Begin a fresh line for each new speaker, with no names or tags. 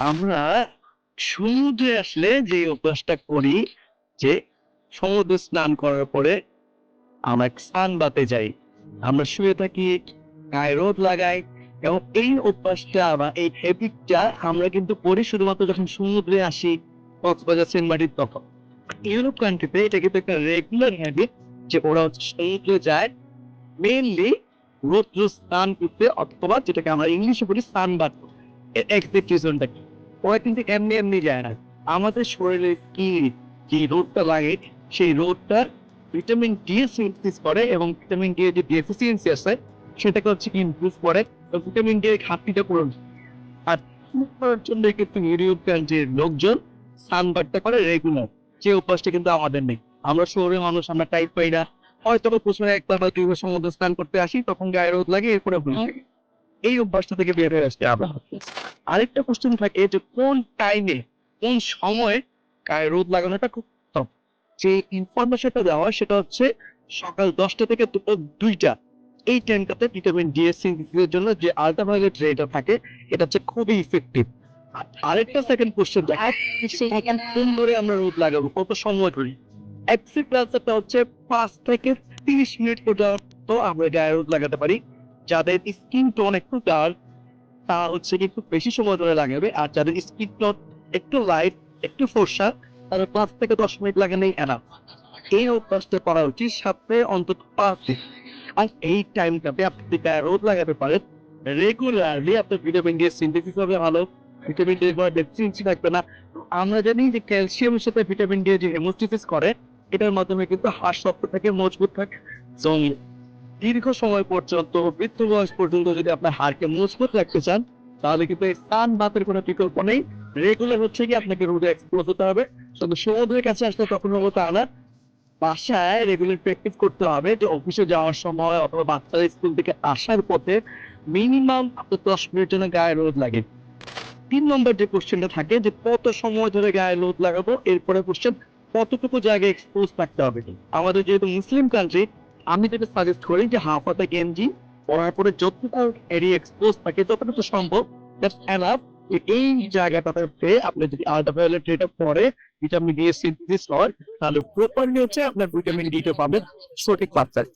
আমরা সমুদ্রে আসলে যে অভ্যাসটা করি, যে সমুদ্র স্নান করার পরে আমরা স্নান বাতে যাই। আমরা শুয়ে থাকি, গায়ে রোদ লাগাই এবং এই অভ্যাসটা বা এই হ্যাবিটটা আমরা কিন্তু করি শুধুমাত্র যখন সমুদ্রে আসি, কক্সবাজার সেন্টমার্টিন তখন। ইউরোপ কান্ট্রিতে এটা কিন্তু একটা রেগুলার হ্যাবিট যে ওরা হচ্ছে সমুদ্রে যায় মেইনলি রৌদ্র স্নান করতে অথবা যেটাকে আমরা ইংলিশে বলি সানবাদ এর এক্সাক্ট রিজনটা কি? ওরা কিন্তু এমনি এমনি যায় না। আমাদের শরীরে কি যে রোদটা লাগে, সেই রোদটা ভিটামিন ডি সিনথেসিস করে এবং ভিটামিন ডি এর যে ডেফিসিয়েন্সি আছে, সেটাকে হচ্ছে ইমপ্রুভ করে। ভিটামিন ডি এর ঘাটতিটা পূরণ আর করার জন্য কিন্তু ইউরোপ কান্ট্রির লোকজন সানবাদটা করে রেগুলার যে অভ্যাসটা কিন্তু আমাদের নেই। আমরা শহরের মানুষ, আমরা টাইপ পাই না। হয়তো প্রথমে একবার বা দুইবার সমুদ্র স্নান করতে আসি, তখন গায়ে রোদ লাগে, এরপরে। এই অভ্যাসটা থেকে বের হয়ে আসছে আমরা। আরেকটা কোশ্চেন থাকে যে কোন টাইমে কোন সময়ে গায়ে রোদ লাগানোটা খুব tough। যে ইনফরমেশনটা দেওয়া সেটা হচ্ছে সকাল দশটা থেকে দুপুর দুইটা। এই টাইমটাতে ভিটামিন ডি এর সিনথেসিসের জন্য যে আল্ট্রাভায়োলেট রেটা থাকে এটা হচ্ছে খুবই ইফেক্টিভ আরেকটা সেকেন্ড কোশ্চেন কোন ধরে আমরা রোদ লাগাবো কত সময় করি? এক্সিট প্লাসটা হচ্ছে পাঁচ থেকে তিরিশ মিনিট পর্যন্ত আমরা গায়ে রোদ লাগাতে পারি। যাদের স্কিন টোন একটু ডার্ক তা হচ্ছে কি একটু বেশি সময় ধরে লাগাবে আর যাদের স্কিন টোন একটু লাইট একটু ফর্সা তাদের পাঁচ থেকে দশ মিনিট লাগালেই এনাফ এই অভ্যাসটা করা উচিত সাথে অন্তত পাঁচ আর এই টাইমটাতে আপনি রোদ লাগাতে পারেন রেগুলারলি আপনার ভিটামিন ডি সিনথেসিস হবে ভালো। ভিটামিন ডি এর ডেফিসিয়েন্সি থাকবে না। আমরা জানি যে ক্যালসিয়ামের সাথে ভিটামিন ডি যে হেমোস্টিসিস করে এটার মাধ্যমে কিন্তু হাড় শক্ত থাকে মজবুত থাকে। So, দীর্ঘ সময় পর্যন্ত, বৃদ্ধ বয়স পর্যন্ত যদি আপনার হাড়কে মজবুত রাখতে চান, তাহলে কিন্তু এই স্নান বাতের কোনো বিকল্প নেই। রেগুলার হচ্ছে কি আপনাকে রোদে এক্সপোজ হতে হবে। শুধু সমুদ্রের কাছে আসলে তখন হব তা না। বাসায় রেগুলার প্র্যাকটিস করতে হবে যে অফিসে যাওয়ার সময় অথবা বাচ্চারা স্কুল থেকে আসার পথে মিনিমাম আপনার দশ মিনিটের জন্য গায়ে রোদ লাগে তিন নম্বর যে কোশ্চেনটা থাকে যে কত সময় ধরে গায়ে রোদ লাগাবো, এরপরে কোশ্চেন কতটুকু জায়গায় এক্সপোজ থাকতে হবে। আমাদের যেহেতু মুসলিম কান্ট্রি আমি যেটা সাজেস্ট করি যে হাফ হাতা গেঞ্জি পরার পরে যতটা এরিয়া এক্সপোজ থাকে ততটা তো সম্ভব দ্যাটস এনাফ এই জায়গাটাতে আপনি যদি আল্ট্রাভায়োলেট রেটা পরে ভিটামিন ডি সিনথেসিস হয় তাহলে প্রপারলি হচ্ছে আপনার ভিটামিন ডিটা পাবেন সঠিক মাত্রায়